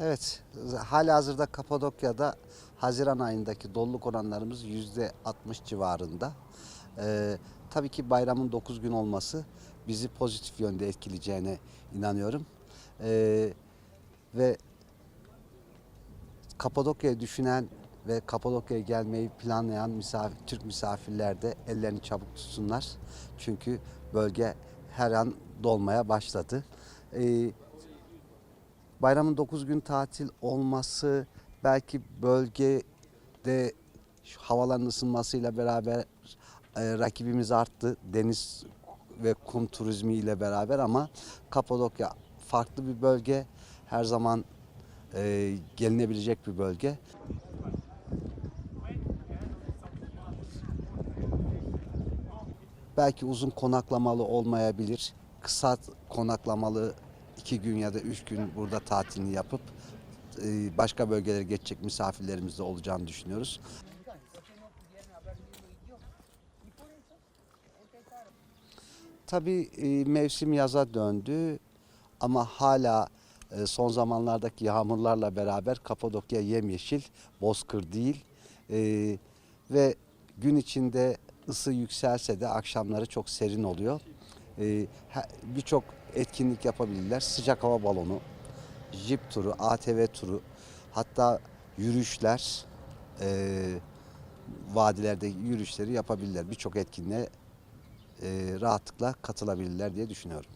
Evet, hali hazırda Kapadokya'da Haziran ayındaki doluluk oranlarımız yüzde 60 civarında. Ee, tabii ki bayramın 9 gün olması bizi pozitif yönde etkileyeceğine inanıyorum. Ee, ve Kapadokya'yı düşünen ve Kapadokya'ya gelmeyi planlayan misafir, Türk misafirler de ellerini çabuk tutsunlar. Çünkü bölge her an dolmaya başladı. Ee, bayramın 9 gün tatil olması belki bölgede şu havaların ısınmasıyla beraber e, rakibimiz arttı. Deniz ve kum turizmi ile beraber ama Kapadokya farklı bir bölge. Her zaman e, gelinebilecek bir bölge. Belki uzun konaklamalı olmayabilir. Kısa konaklamalı iki gün ya da üç gün burada tatilini yapıp e, başka bölgelere geçecek misafirlerimiz de olacağını düşünüyoruz. Tabii e, mevsim yaza döndü ama hala e, son zamanlardaki yağmurlarla beraber Kapadokya yemyeşil, bozkır değil ve gün içinde ısı yükselse de akşamları çok serin oluyor. E, ha- Birçok etkinlik yapabilirler. Sıcak hava balonu, jip turu, ATV turu, hatta yürüyüşler, e, vadilerde yürüyüşleri yapabilirler. Birçok etkinliğe e, rahatlıkla katılabilirler diye düşünüyorum.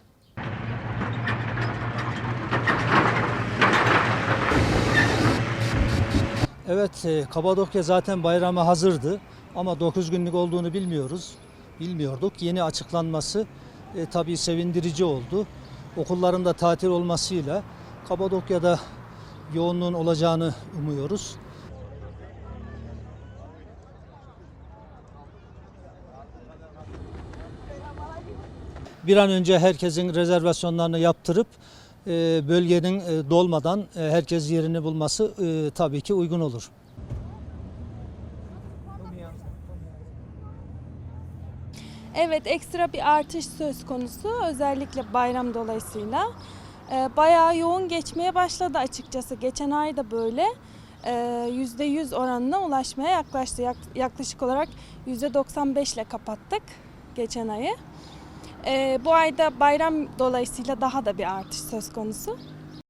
Evet, e, Kapadokya zaten bayrama hazırdı ama 9 günlük olduğunu bilmiyoruz. Bilmiyorduk. Yeni açıklanması e, tabii sevindirici oldu. Okulların da tatil olmasıyla Kapadokya'da yoğunluğun olacağını umuyoruz. Bir an önce herkesin rezervasyonlarını yaptırıp e, bölgenin e, dolmadan e, herkes yerini bulması tabii ki uygun olur. Evet ekstra bir artış söz konusu özellikle bayram dolayısıyla. Ee, bayağı yoğun geçmeye başladı açıkçası. Geçen ay da böyle e, %100 oranına ulaşmaya yaklaştı. Yak- yaklaşık olarak %95 ile kapattık geçen ayı. Ee, bu ayda bayram dolayısıyla daha da bir artış söz konusu.